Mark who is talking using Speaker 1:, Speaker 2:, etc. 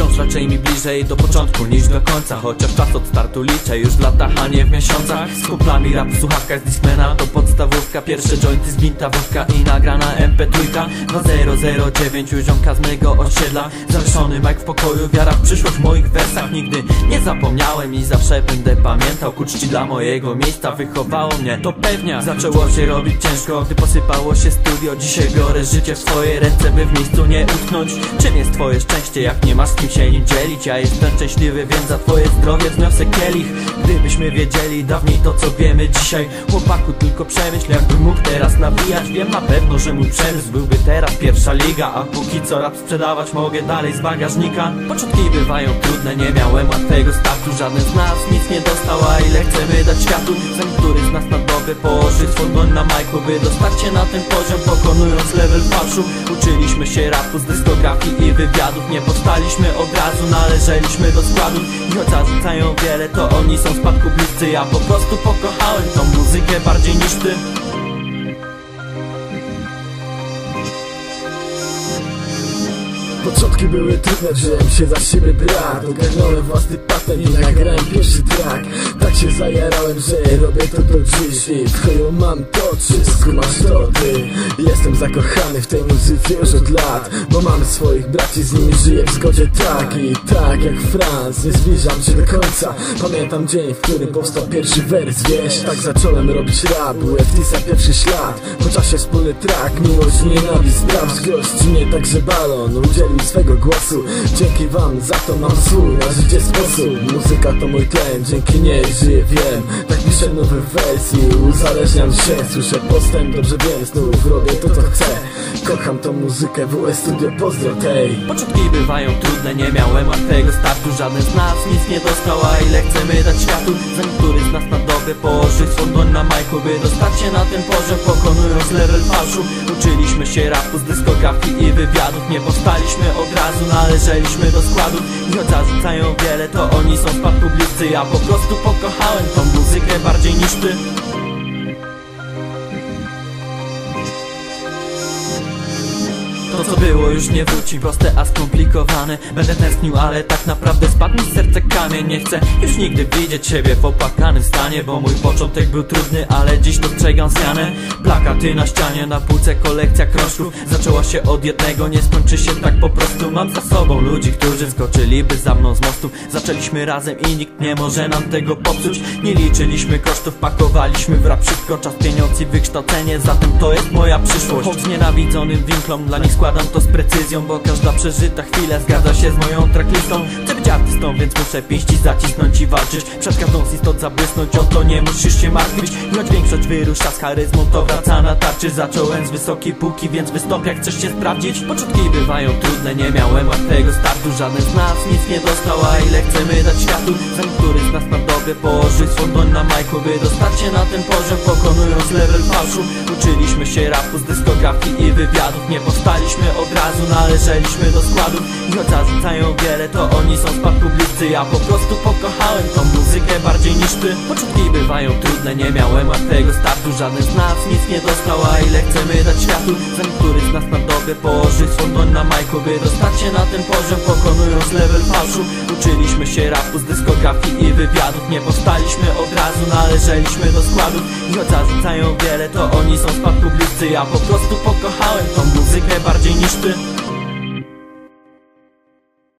Speaker 1: Wciąż raczej mi bliżej. Do początku niż do końca Chociaż czas od startu liczę już w latach, a nie w miesiącach. Z kumplami rap w słuchawkach z Discmana to podstawówka. Pierwsze jointy z wódka i nagrana MP3 2009 u ziomka z mego osiedla. Zawieszony mic w pokoju, wiara w przyszłość w moich wersach. Nigdy nie zapomniałem i zawsze będę pamiętał Ku czci dla mojego miejsca. Wychowało mnie to pewnia Zaczęło się robić ciężko, gdy posypało się studio Dzisiaj biorę życie w swoje ręce, by w miejscu nie utknąć. Czym jest twoje szczęście, jak nie masz kim się nim dzielić Ja jestem szczęśliwy, więc za twoje zdrowie wzniosę kielich. Gdybyśmy wiedzieli dawniej to co wiemy dzisiaj Chłopaku tylko przemyśl, jakbym mógł teraz nawijać. Wiem na pewno, że mój przemysł byłby teraz pierwsza liga A póki co rap sprzedawać mogę dalej z bagażnika. Początki bywają trudne, nie miałem łatwego startu Żaden z nas nic nie dostał, a ile chcemy dać światu? Zanim który z nas na dobę położy swą dłoń na majku By dostać się na ten poziom, pokonując level fałszu Uczyliśmy się rapu z dyskografii i wywiadów Nie powstaliśmy od razu, należeliśmy do składu. I choć zarzucają wiele, to oni są spadku bliscy. Ja po prostu pokochałem tą muzykę bardziej niż ty.
Speaker 2: Początki były trudne, wziąłem się za siebie brak Ogarnąłem własny patent i nagrałem pierwszy track Się zajarałem, że robię to do dziś I w chuju mam to, czy skumasz to ty. Jestem zakochany w tej muzyce już od lat Bo mam swoich braci, z nimi żyję w zgodzie tak I tak jak Franz, nie zbliżam się do końca Pamiętam dzień, w którym powstał pierwszy wers, wiesz? Tak zacząłem robić rap, UFTisa pierwszy ślad. Po czasie wspólny track, miłość nienawiść Sprawdź gości, nie także balon Udzielił swego głosu. Dzięki wam za to mam swój na życie sposób. Muzyka to mój tlen, dzięki niej żyję, wiem Tak piszę nowe wersje, uzależniam się Słyszę postęp, dobrze wiem, znów robię to co chcę. Kocham tą muzykę, WS Studio, pozdro tej.
Speaker 1: Początki bywają trudne, nie miałem łatwego startu Żaden z nas nic nie dostał, a ile chcemy dać światu Zanim który z nas na dobę położy swą dłoń na majku By dostać się na ten poziom, pokonując level fałszu Uczyliśmy się rapu z dyskografii i wywiadów Nie powstaliśmy od razu, należeliśmy do składu. I choć zarzucają wiele, to oni są spadku bliscy. Ja po prostu pokochałem tą muzykę bardziej niż ty co było już nie wróci, proste a skomplikowane. Będę tęsknił, ale tak naprawdę spadł mi serce kamień. Nie chcę już nigdy widzieć siebie w opłakanym stanie Bo mój początek był trudny, ale dziś dostrzegam zmianę. Plakaty na ścianie, na półce kolekcja krążków. Zaczęła się od jednego, nie skończy się tak po prostu. Mam za sobą ludzi, którzy skoczyliby za mną z mostu. Zaczęliśmy razem i nikt nie może nam tego popsuć. Nie liczyliśmy kosztów, pakowaliśmy w rap. Szybko Czas, pieniądz i wykształcenie, zatem to jest moja przyszłość. Choć znienawidzonym winklom, dla nich składam to z precyzją Bo każda przeżyta chwila zgadza się z moją tracklistą. Chcę być artystą, więc muszę pięści zacisnąć i walczyć. Przed każdą z istot zabłysnąć, o to nie musisz się martwić. Choć większość wyrusza z charyzmą, to wraca na tarczy. Zacząłem z wysokiej półki, więc wystąp jak chcesz się sprawdzić. Początki bywają trudne, nie miałem łatwego startu. Żaden z nas nic nie dostał, a ile chcemy dać światu? Zanim który z nas na dobę położy swą dłoń na majku By dostać się na ten poziom, pokonując level fałszu Uczyliśmy się rapu z dyskografii i wywiadów Nie powstaliśmy od razu, należeliśmy do składu I choć zarzucają wiele, to oni są spadku bliscy Ja po prostu pokochałem tą muzykę bardziej niż ty. Początki bywają trudne, nie miałem łatwego startu. Żaden z nas nic nie dostał, a ile chcemy dać światu? Zanim który z nas na dobę położy swą dłoń na majku By dostać się na ten poziom, pokonując level fałszu Uczyliśmy się rapu z dyskografii i wywiadów. Nie powstaliśmy od razu, należeliśmy do składu I choć zarzucają wiele, to oni są spadku bliscy Ja po prostu pokochałem tą muzykę bardziej niż ty